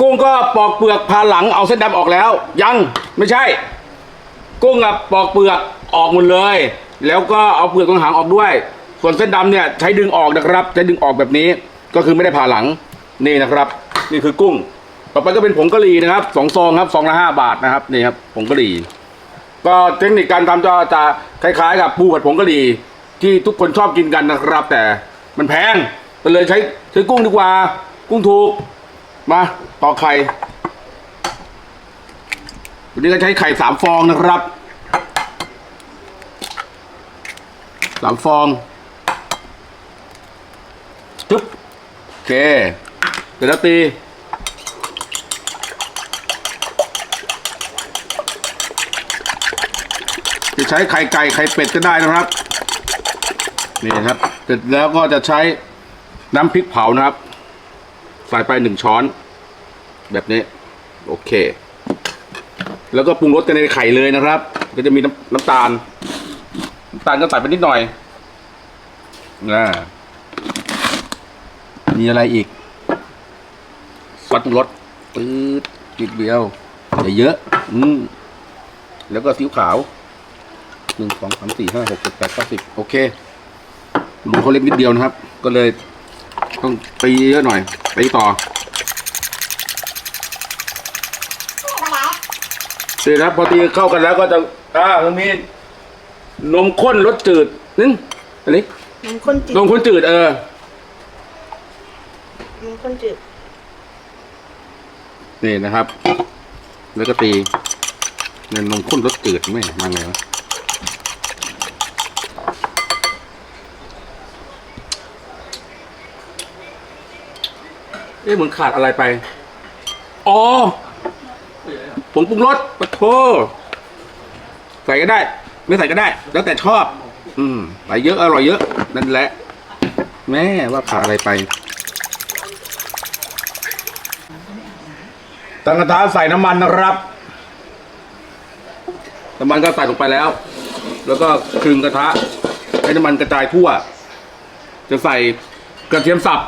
กุ้งก็ปอกเปลือกผ่าหลังเอาเส้นดำออกแล้ว ยังไม่ใช่ กุ้งอะปอกเปลือกออกหมดเลย แล้วก็เอาเปลือกตรงหางออกด้วย ส่วนเส้นดำเนี่ยใช้ดึงออกนะครับใช้ดึงออกแบบนี้ก็คือไม่ได้ผ่าหลังนี่นะครับ นี่คือกุ้ง ต่อไปก็เป็นผงกะหรี่นะครับสองซองครับซองละห้าบาทนะครับนี่ครับผงกะหรี่ก็เทคนิคการทำจะจะคล้ายๆ กับปูผัดผงกะหรี่ที่ทุกคนชอบกินกันนะครับ แต่มันแพงก็เลยใช้ใช้กุ้งดีกว่า กุ้งถูก มาตอกไข่ วันนี้ก็ใช้ไข่สามฟองนะครับ สามฟองปึ๊บโอเค เดี๋ยวเราตีจะใช้ไข่ไก่ไข่เป็ดก็ได้นะครับ นี่นะครับ เสร็จแล้วก็จะใช้น้ำพริกเผานะครับ ใส่ไปหนึ่งช้อน แบบนี้ โอเค แล้วก็ปรุงรสกันในไข่เลยนะครับ ก็จะมีน้ำน้ำตาลน้ำตาลก็ใส่ไปนิดหน่อยนะมีอะไรอีกซอสปรุงรสปื๊ดนิดเดียวอย่าเยอะ อืมแล้วก็ซีอิ๊วขาวหนึ่งสองสามสี่ห้าหกเจ็ดแปดเก้าสิบโอเครูเขาเล็กนิดเดียวนะครับ ก็เลย ต้องตีเยอะหน่อยตีต่อเสร็จครับพอตีเข้ากันแล้วก็จะอ่ามันมีนมข้นรสจืดนึงอันนี้น้ำข้นจืดนมข้นจืดเออน้ำข้นจืดนี่นะครับ แล้วก็ตีเงินนมข้นรสจืดไม่มาไงวะ เอ๊ะเหมือนขาดอะไรไป อ๋อผงปรุงรสปะโทใส่ก็ได้ ไม่ใส่ก็ได้ แล้วแต่ชอบ อืมใส่เยอะอร่อยเยอะ นั่นแหละ แม่ว่าขาดอะไรไปตั้งกระทะใส่น้ำมันนะครับน้ำมันก็ใส่ลงไปแล้ว แล้วก็คลึงกระทะให้น้ำมันกระจายทั่ว จะใส่กระเทียมสับ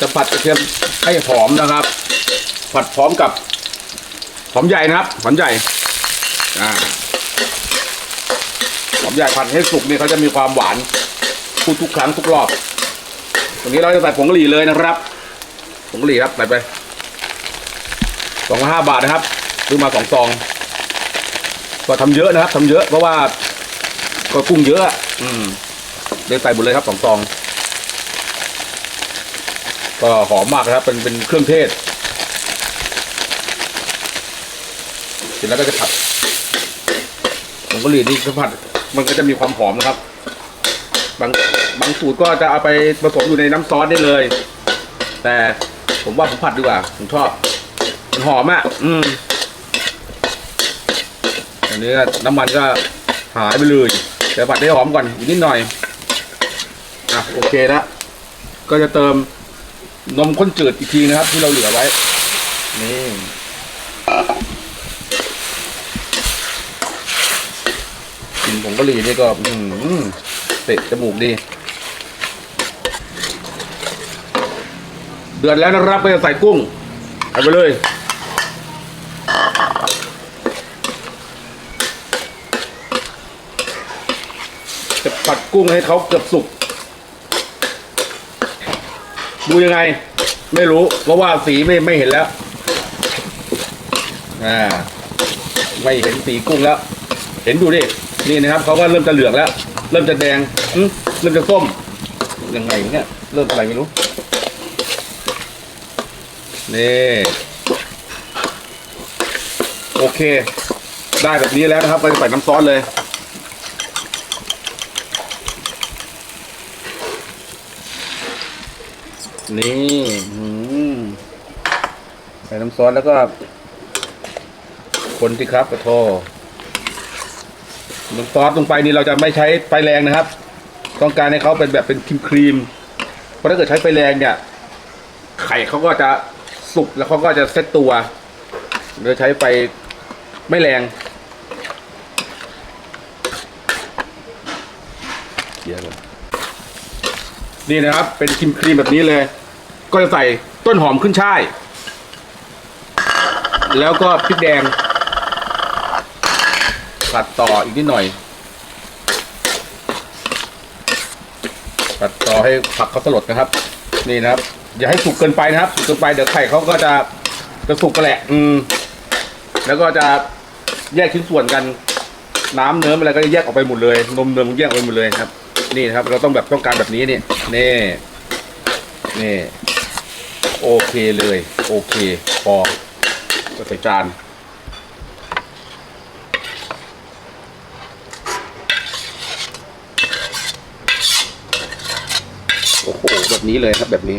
จะผัดกระเทียมให้หอมนะครับ ผัดพร้อมกับหอมใหญ่นะครับหอมใหญ่อ่าหอมใหญ่ผัดให้สุกนี่เขาจะมีความหวานทุกทุกครั้งทุกรอบตรงนี้เราจะใส่ผงกะหรี่เลยนะครับผงกะหรี่ครับใส่ไปสองห้าบาทนะครับซื้อมาสองซองก็ทำเยอะนะครับทำเยอะเพราะว่าก็กุ้งเยอะอะ อืมเดี๋ยวใส่หมดเลยครับสองซอง ก็หอมมากนะครับ เป็นเป็นเครื่องเทศเสร็จแล้วก็จะผัดผงกะหรี่นี่ก็ผัด มันก็จะมีความหอมนะครับ บางบางสูตรก็จะเอาไปผสมอยู่ในน้ำซอสได้เลย แต่ผมว่าผมผัดดีกว่า ผมชอบ มันหอมอะ อืมอันนี้น้ำมันก็หายไปเลยแต่ผัดให้หอมก่อนอีกนิดหน่อย อะโอเคแล้วก็จะเติม นมข้นจืดอีกทีนะครับ ที่เราเหลือไว้ นี่กลินผงกะหรี่นี่ก็อืมเตะจมูกดี เดือดแล้วนะครับก็จะใส่กุ้งใส่ไปเลยจะผัดกุ้งให้เขาเกือบสุก ดูยังไง ไม่รู้ เพราะว่าสีไม่ไม่เห็นแล้ว อ่า ไม่เห็นสีกุ้งแล้ว เห็นดูดิ นี่นะครับเขาก็เริ่มจะเหลืองแล้ว เริ่มจะแดงเริ่มจะส้ม ยังไงเนี่ย เริ่มอะไรไม่รู้ นี่ โอเค ได้แบบนี้แล้วนะครับก็จะใส่น้ำซอสเลย นี่ใส่น้ำซอสแล้วก็ คนที่ครับกระโทน้ำซอสลงไปนี่เราจะไม่ใช้ไฟแรงนะครับ ต้องการให้เขาเป็นแบบเป็นครีมครีมเพราะถ้าเกิดใช้ไฟแรงเนี่ย ไข่เขาก็จะสุกแล้วเขาก็จะเซ็ตตัวโดยใช้ไฟไม่แรงเดี๋ยว นี่นะครับ เป็นครีมครีมแบบนี้เลย ก็จะใส่ต้นหอมขึ้นช่าย แล้วก็พริกแดงผัดต่ออีกนิดหน่อยผัดต่อให้ผักเขาสลดนะครับ นี่นะครับ อย่าให้สุกเกินไปนะครับสุกเกินไปเดี๋ยวไข่เขาก็จะจะสุกกันแหละ อืม แล้วก็จะแยกชิ้นส่วนกัน น้ำเนื้ออะไรก็จะแยกออกไปหมดเลย นมเนื้อแยกออกไปหมดเลยครับ นี่นะครับ เราต้องแบบต้องการแบบนี้นี่นี่นี่โอเคเลย โอเค พอก็ใส่จานโอ้โหแบบนี้เลยครับแบบนี้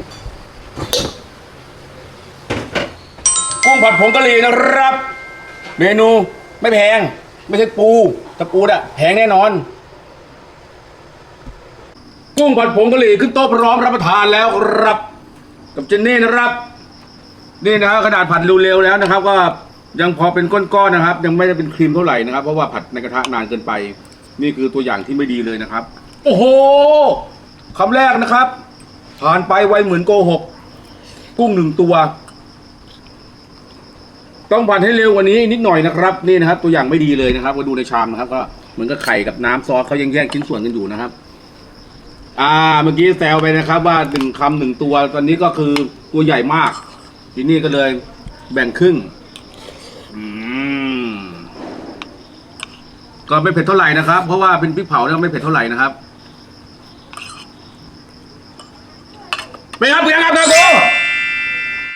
กุ้งผัดผงกะหรี่นะครับ เมนูไม่แพง ไม่ใช่ปูแต่ปูอะแพงแน่นอน กุ้งผัดผงกะหรี่ขึ้นโต๊ะพร้อมรับประทานแล้วครับ กับเจนนี่นะครับ นี่นะครับกระดาษผัดเร็วๆแล้วนะครับ ก็ยังพอเป็นก้อนๆนะครับ ยังไม่ได้เป็นครีมเท่าไหร่นะครับ เพราะว่าผัดในกระทะนานเกินไป นี่คือตัวอย่างที่ไม่ดีเลยนะครับ โอ้โหคำแรกนะครับผ่านไปไวเหมือนโกหก กุ้งหนึ่งตัว ต้องผัดให้เร็วกว่านี้นิดหน่อยนะครับ นี่นะครับ ตัวอย่างไม่ดีเลยนะครับก็ดูในชามนะครับ ก็เหมือนกับไข่กับน้ำซอสเขายังแยกชิ้นส่วนกันอยู่นะครับ่าเมื่อกี้แซวไปนะครับว่าหนึ่งคำหนึ่งตัว ตอนนี้ก็คือตัวใหญ่มาก ทีนี่ก็เลยแบ่งครึ่งก็ไม่เผ็ดเท่าไหร่นะครับ เพราะว่าเป็นพริกเผาแล้วไม่เผ็ดเท่าไหร่นะครับไปครับไปครับ